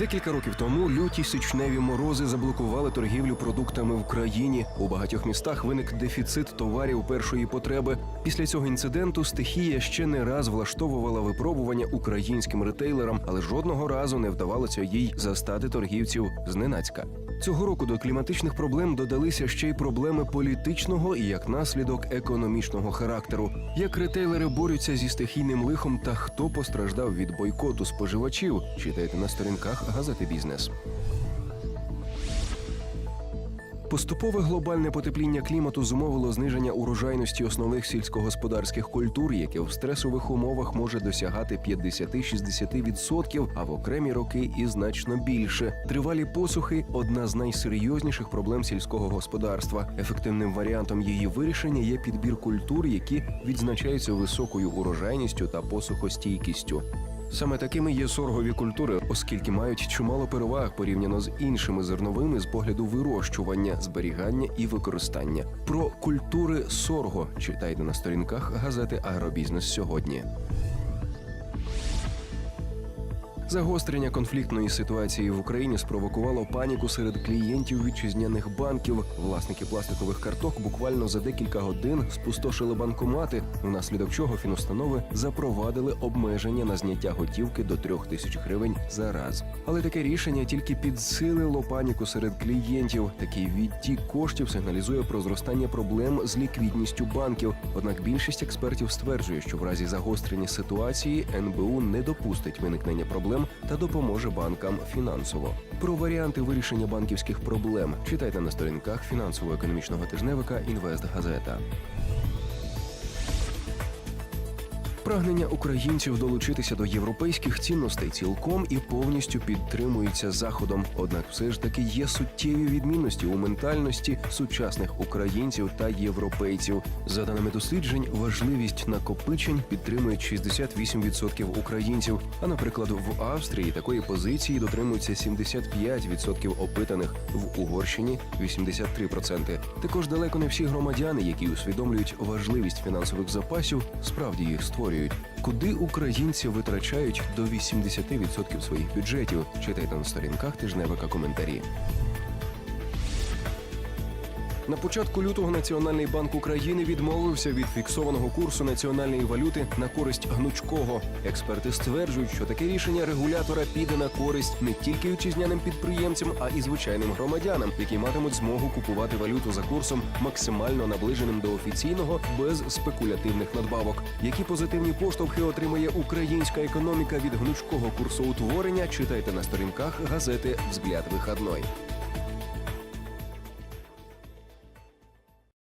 Декілька років тому люті січневі морози заблокували торгівлю продуктами в країні. У багатьох містах виник дефіцит товарів першої потреби. Після цього інциденту стихія ще не раз влаштовувала випробування українським ретейлерам, але жодного разу не вдавалося їй застати торгівців зненацька. Цього року до кліматичних проблем додалися ще й проблеми політичного і як наслідок економічного характеру. Як ретейлери борються зі стихійним лихом та хто постраждав від бойкоту споживачів, читайте на сторінках газети Бізнес. Поступове глобальне потепління клімату зумовило зниження урожайності основних сільськогосподарських культур, яке в стресових умовах може досягати 50-60%, а в окремі роки і значно більше. Тривалі посухи одна з найсерйозніших проблем сільського господарства. Ефективним варіантом її вирішення є підбір культур, які відзначаються високою урожайністю та посухостійкістю. Саме такими є соргові культури, оскільки мають чимало переваг порівняно з іншими зерновими з погляду вирощування, зберігання і використання. Про культури сорго читайте на сторінках газети Агробізнес сьогодні. Загострення конфліктної ситуації в Україні спровокувало паніку серед клієнтів вітчизняних банків. Власники пластикових карток буквально за декілька годин спустошили банкомати, внаслідок чого фінустанови запровадили обмеження на зняття готівки до трьох тисяч гривень за раз. Але таке рішення тільки підсилило паніку серед клієнтів. Такий відтік коштів сигналізує про зростання проблем з ліквідністю банків. Однак більшість експертів стверджує, що в разі загострення ситуації НБУ не допустить виникнення проблем та допоможе банкам фінансово. Про варіанти вирішення банківських проблем читайте на сторінках фінансово-економічного тижневика Інвестгазета. Прагнення українців долучитися до європейських цінностей цілком і повністю підтримується заходом. Однак, все ж таки є суттєві відмінності у ментальності сучасних українців та європейців. За даними досліджень, важливість накопичень підтримують 68% українців. А наприклад, в Австрії такої позиції дотримуються 75% опитаних, в Угорщині 83%. Також далеко не всі громадяни, які усвідомлюють важливість фінансових запасів, справді їх створюють. Куди українці витрачають до 80% своїх бюджетів? Читайте на сторінках тижневика коментарі. На початку лютого Національний банк України відмовився від фіксованого курсу національної валюти на користь гнучкого. Експерти стверджують, що таке рішення регулятора піде на користь не тільки вітчизняним підприємцям, а і звичайним громадянам, які матимуть змогу купувати валюту за курсом максимально наближеним до офіційного без спекулятивних надбавок. Які позитивні поштовхи отримує українська економіка від гнучкого курсоутворення? Читайте на сторінках газети Взгляд вихідной.